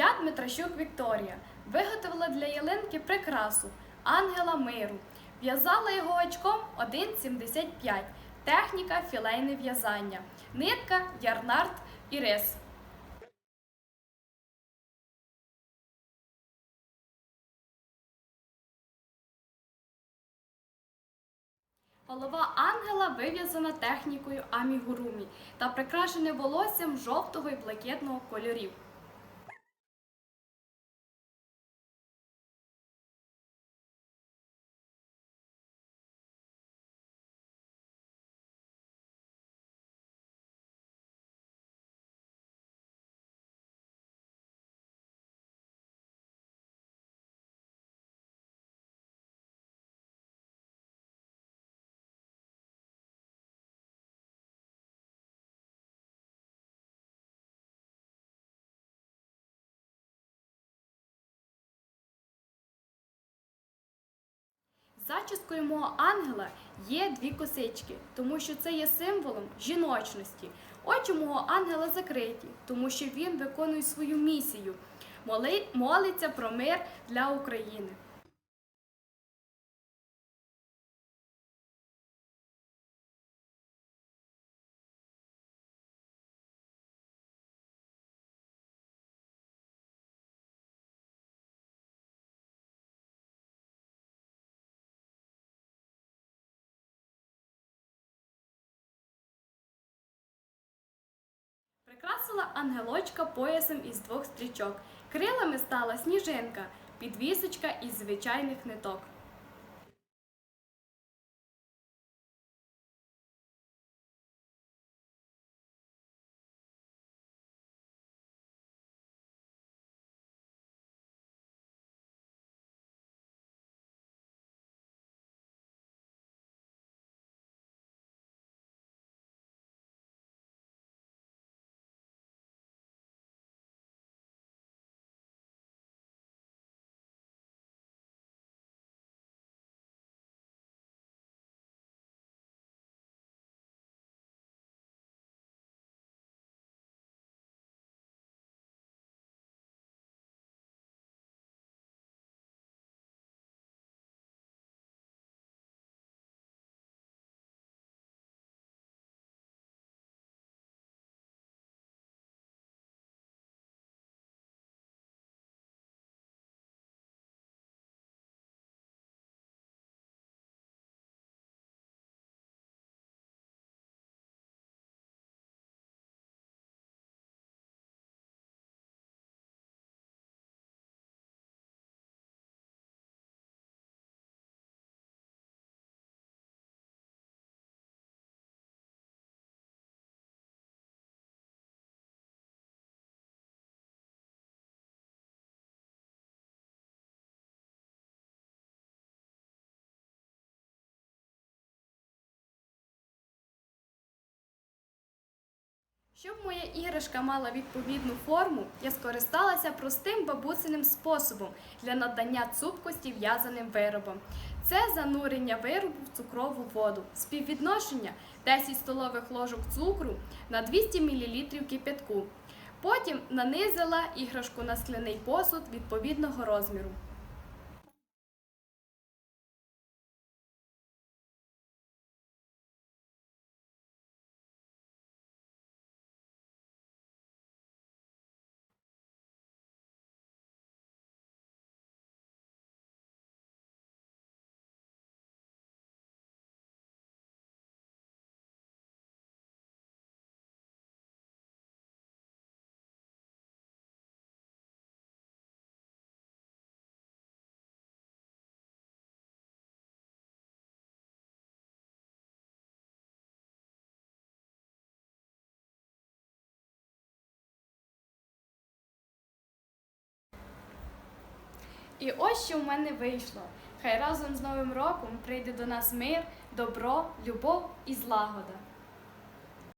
Я Дмитращук Вікторія виготовила для ялинки прикрасу ангела миру. В'язала його очком 1,75. Техніка філейне в'язання. Нитка, ярнард і рис. Голова ангела вив'язана технікою амігурумі та прикрашене волоссям жовтого і блакитного кольорів. Зачіскою мого ангела є дві косички, тому що це є символом жіночності. Очі мого ангела закриті, тому що він виконує свою місію, моли- молиться про мир для України. Прикрасила ангелочка поясом із двох стрічок. Крилами стала сніжинка, підвісочка із звичайних ниток. Щоб моя іграшка мала відповідну форму, я скористалася простим бабусиним способом для надання цупкості в'язаним виробам. Це занурення виробу в цукрову воду. Співвідношення 10 столових ложок цукру на 200 мл кипятку. Потім нанизила іграшку на скляний посуд відповідного розміру. І ось що в мене вийшло. Хай разом з Новим роком прийде до нас мир, добро, любов і злагода.